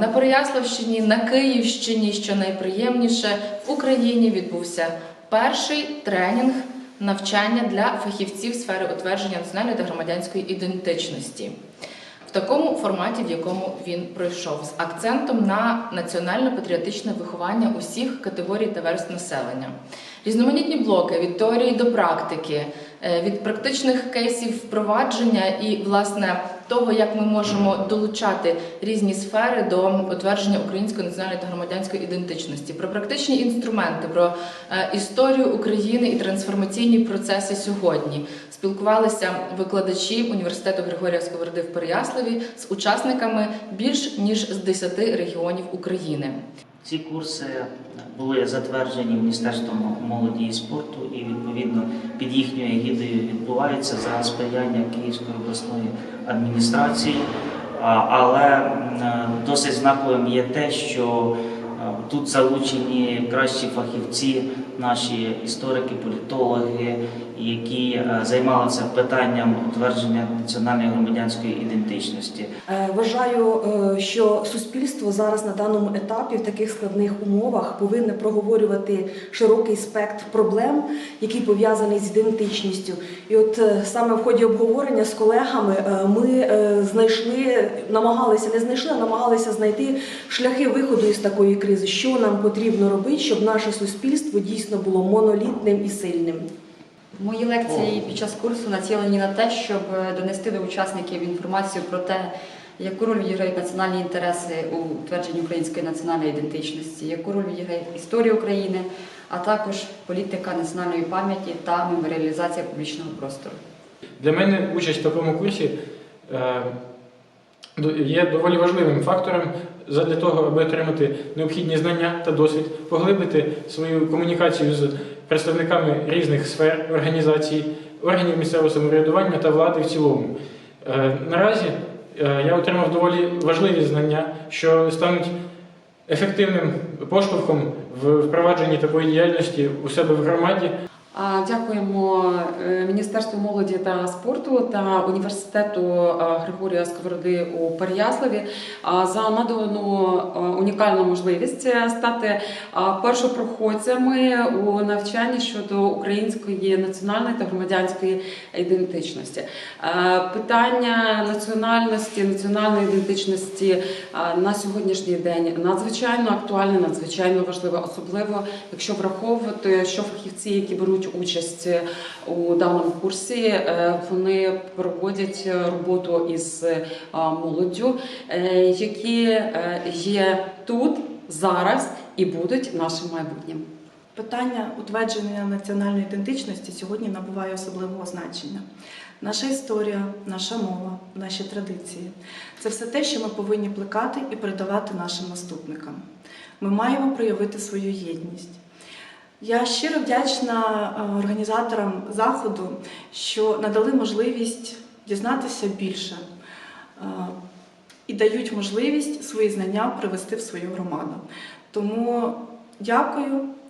На Переяславщині, на Київщині, що найприємніше, в Україні відбувся перший тренінг навчання для фахівців сфери утвердження національної та громадянської ідентичності. В такому форматі, в якому він пройшов, з акцентом на національно-патріотичне виховання усіх категорій та верст населення. Різноманітні блоки від теорії до практики, від практичних кейсів впровадження і власне того, як ми можемо долучати різні сфери до утвердження української національної та громадянської ідентичності, про практичні інструменти, про е, історію України і трансформаційні процеси сьогодні. Спілкувалися викладачі університету Григорія Сковороди в Переяславі з учасниками більш ніж з 10 регіонів України. Ці курси були затверджені Міністерством молоді і спорту і відповідно під їхньою егідою відбуваються за сприяння Київської обласної адміністрації. Але досить знаковим є те, що е, тут залучені кращі фахівці, наші історики, політологи, які е, займалися питанням утвердження національної громадянської ідентичності. Е, Вважаю, е, що суспільство зараз на даному етапі в таких складних умовах повинне проговорювати широкий спектр проблем, які пов'язані з ідентичністю. І от саме в ході обговорення з колегами ми знайшли, намагалися не знайшли, а намагалися знайти шляхи виходу із такої кризи, що нам потрібно робити, щоб наше суспільство дійсно було монолітним і сильним. Мої лекції під час курсу націлені на те, щоб е, донести до учасників інформацію про те, яку роль відіграють національні інтереси у утвердженні української національної ідентичності, яку роль відіграє історія України, а також політика національної пам'яті та меморіалізація публічного простору. Для мене участь в такому курсі е, є доволі важливим фактором для того, аби отримати необхідні знання та досвід, поглибити свою комунікацію з представниками різних сфер організацій, органів місцевого самоврядування та влади в цілому. Е, Наразі е, я отримав доволі важливі знання, що стануть ефективним поштовхом в впровадженні такої діяльності у себе в громаді. Дякуємо е, Міністерству молоді та спорту та університету е, Григорія Сковороди у Переяславі за надану е, унікальну можливість е, стати першопроходцями у навчанні щодо української національної та громадянської ідентичності. Е, Питання національності, національної ідентичності е, на сьогоднішній день надзвичайно актуальне, надзвичайно важливе, особливо якщо враховувати, що фахівці, які беруть участь у даному курсі, е, вони проводять роботу із е, молоддю, е, які є тут зараз і будуть нашим майбутнім. Питання утвердження національної ідентичності сьогодні набуває особливого значення. Наша історія, наша мова, наші традиції це все те, що ми повинні плекати і передавати нашим наступникам. Ми маємо проявити свою єдність. Я щиро вдячна е, організаторам заходу, що надали можливість дізнатися більше е, і дають можливість свої знання привести в свою громаду. Тому дякую